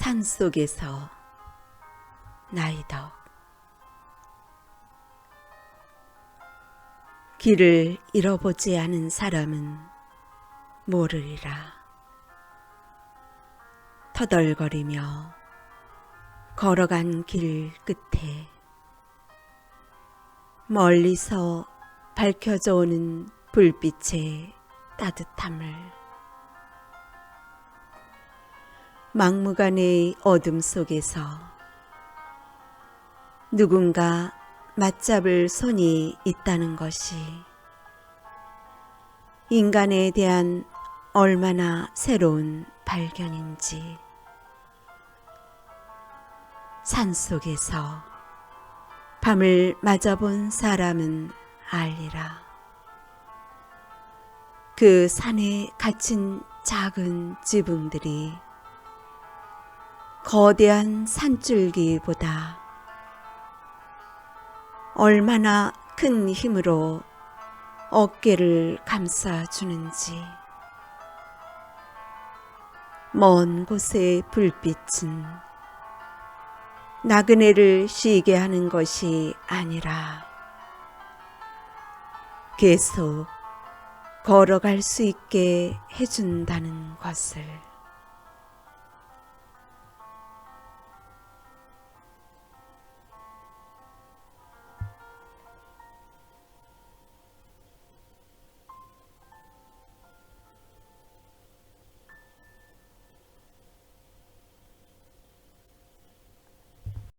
산 속에서 나이덕 길을 잃어보지 않은 사람은 모르리라. 터덜거리며 걸어간 길 끝에 멀리서 밝혀져 오는 불빛의 따뜻함을 막무가내의 어둠 속에서 누군가 맞잡을 손이 있다는 것이 인간에 대한 얼마나 새로운 발견인지 산 속에서 밤을 맞아본 사람은 알리라. 그 산에 갇힌 작은 지붕들이 거대한 산줄기보다 얼마나 큰 힘으로 어깨를 감싸주는지 먼 곳의 불빛은 나그네를 쉬게 하는 것이 아니라 계속 걸어갈 수 있게 해준다는 것을